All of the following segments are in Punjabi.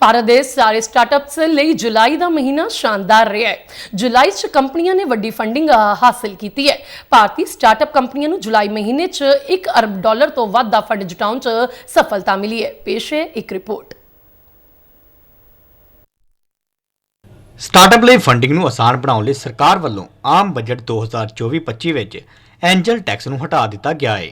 ਭਾਰਤ ਦੇ ਸਾਰੇ ਸਟਾਰਟਅਪਸ ਲਈ ਜੁਲਾਈ ਦਾ ਮਹੀਨਾ ਸ਼ਾਨਦਾਰ ਰਿਹਾ ਹੈ। ਜੁਲਾਈ 'ਚ ਕੰਪਨੀਆਂ ਨੇ ਵੱਡੀ ਫੰਡਿੰਗ ਅ, ਹਾਸਲ ਕੀਤੀ ਹੈ। ਭਾਰਤੀ ਸਟਾਰਟਅਪ ਕੰਪਨੀਆਂ ਨੂੰ ਜੁਲਾਈ ਮਹੀਨੇ 'ਚ 1 ਅਰਬ ਡਾਲਰ ਤੋਂ ਵੱਧ ਦਾ ਫੰਡ ਜੁਟਾਉਣ 'ਚ ਸਫਲਤਾ ਮਿਲੀ ਹੈ। ਪੇਸ਼ ਹੈ ਇੱਕ ਰਿਪੋਰਟ। ਸਟਾਰਟਅਪ ਲਈ ਫੰਡਿੰਗ ਨੂੰ ਆਸਾਨ ਬਣਾਉਣ ਲਈ ਸਰਕਾਰ ਵੱਲੋਂ ਆਮ ਬਜਟ 2024-25 ਵਿੱਚ ਐਂਜਲ ਟੈਕਸ ਨੂੰ ਹਟਾ ਦਿੱਤਾ ਗਿਆ ਹੈ।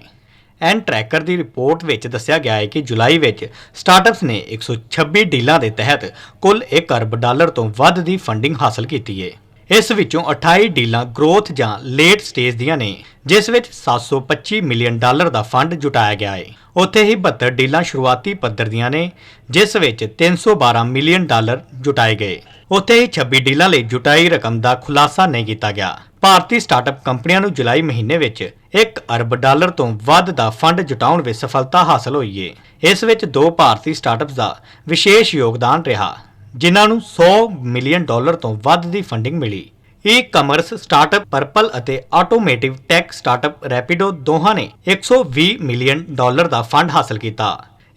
ਐਨ ਟਰੈਕਰ ਦੀ ਰਿਪੋਰਟ ਵਿੱਚ ਦੱਸਿਆ ਗਿਆ ਹੈ ਕਿ ਜੁਲਾਈ ਵਿੱਚ ਸਟਾਰਟਅਪਸ ਨੇ 126 ਡੀਲਾਂ ਦੇ ਤਹਿਤ ਕੁੱਲ 1 ਅਰਬ ਡਾਲਰ ਤੋਂ ਵੱਧ ਦੀ ਫੰਡਿੰਗ ਹਾਸਲ ਕੀਤੀ ਹੈ। ਇਸ ਵਿੱਚੋਂ 28 ਡੀਲਾਂ ਗਰੋਥ ਜਾਂ ਲੇਟ ਸਟੇਜ ਦੀਆਂ ਨੇ, ਜਿਸ ਵਿੱਚ 725 ਮਿਲੀਅਨ ਡਾਲਰ ਦਾ ਫੰਡ ਜੁਟਾਇਆ ਗਿਆ ਹੈ ਉੱਥੇ ਹੀ 72 ਡੀਲਾਂ ਸ਼ੁਰੂਆਤੀ ਪੱਧਰ ਦੀਆਂ ਨੇ, ਜਿਸ ਵਿੱਚ 312 ਮਿਲੀਅਨ ਡਾਲਰ ਜੁਟਾਏ ਗਏ। ਉੱਥੇ ਹੀ 26 ਡੀਲਾਂ ਲਈ ਜੁਟਾਈ ਰਕਮ ਦਾ ਖੁਲਾਸਾ ਨਹੀਂ ਕੀਤਾ ਗਿਆ। ਭਾਰਤੀ ਸਟਾਰਟਅਪ ਕੰਪਨੀਆਂ ਨੂੰ ਜੁਲਾਈ ਮਹੀਨੇ ਵਿੱਚ 1 ਅਰਬ ਡਾਲਰ ਤੋਂ ਵੱਧ ਦਾ ਫੰਡ ਜੁਟਾਉਣ ਵਿੱਚ ਸਫਲਤਾ ਹਾਸਲ ਹੋਈ ਹੈ ਇਸ ਵਿੱਚ ਦੋ ਭਾਰਤੀ ਸਟਾਰਟਅਪਸ ਦਾ ਵਿਸ਼ੇਸ਼ ਯੋਗਦਾਨ ਰਿਹਾ। ਜਿਨ੍ਹਾਂ ਨੂੰ 100 ਮਿਲੀਅਨ ਡਾਲਰ ਤੋਂ ਵੱਧ ਦੀ ਫੰਡਿੰਗ ਮਿਲੀ। ਈ-ਕਮਰਸ ਸਟਾਰਟਅਪ ਪਰਪਲ ਅਤੇ ਆਟੋਮੇਟਿਵ ਟੈਕ ਸਟਾਰਟਅਪ ਰੈਪਿਡੋ ਦੋਹਾਂ ਨੇ 120 ਮਿਲੀਅਨ ਡਾਲਰ ਦਾ ਫੰਡ ਹਾਸਲ ਕੀਤਾ।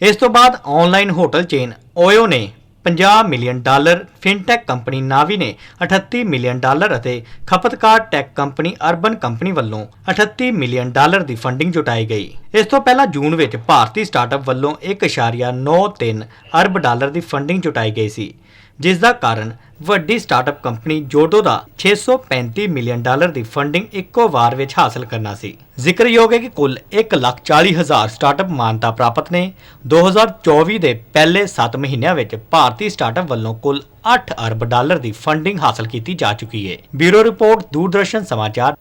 ਇਸ ਤੋਂ ਬਾਅਦ ਆਨਲਾਈਨ ਹੋਟਲ ਚੇਨ ਓਯੋ ਨੇ 50 million dollar fintech company Navi ਨੇ 38 ਮਿਲੀਅਨ ਡਾਲਰ ਅਤੇ ਖਪਤਕਾਰ ਟੈਕ ਕੰਪਨੀ ਅਰਬਨ ਕੰਪਨੀ ਵੱਲੋਂ 38 ਮਿਲੀਅਨ ਡਾਲਰ ਦੀ ਫੰਡਿੰਗ ਜੁਟਾਈ ਗਈ। ਇਸ ਤੋਂ ਪਹਿਲਾਂ ਜੂਨ ਵਿੱਚ ਭਾਰਤੀ ਸਟਾਰਟਅਪ ਵੱਲੋਂ 1.93 ਅਰਬ ਡਾਲਰ ਦੀ ਫੰਡਿੰਗ ਜੁਟਾਈ ਗਈ ਸੀ, ਜਿਸ ਦਾ ਕਾਰਨ ਵੱਡੀ ਸਟਾਰਟਅਪ ਕੰਪਨੀ ਜੋਡੋ ਦਾ 635 ਮਿਲੀਅਨ ਡਾਲਰ ਦੀ ਫੰਡਿੰਗ ਇੱਕੋ ਵਾਰ ਵਿੱਚ ਹਾਸਲ ਕਰਨਾ ਸੀ। ਜ਼ਿਕਰਯੋਗ ਹੈ ਕਿ ਕੁੱਲ 1,40,000 ਸਟਾਰਟਅਪ ਮਾਨਤਾ ਪ੍ਰਾਪਤ ਨੇ। 2024 ਦੇ ਪਹਿਲੇ 7 ਮਹੀਨਿਆਂ ਵਿੱਚ ਭਾਰਤੀ ਸਟਾਰਟਅਪ ਵੱਲੋਂ ਕੁੱਲ 8 ਅਰਬ ਡਾਲਰ ਦੀ ਫੰਡਿੰਗ ਹਾਸਲ ਕੀਤੀ ਜਾ ਚੁੱਕੀ ਹੈ। ਬਿਊਰੋ ਰਿਪੋਰਟ ਦੂਰਦਰਸ਼ਨ ਸਮਾਚਾਰ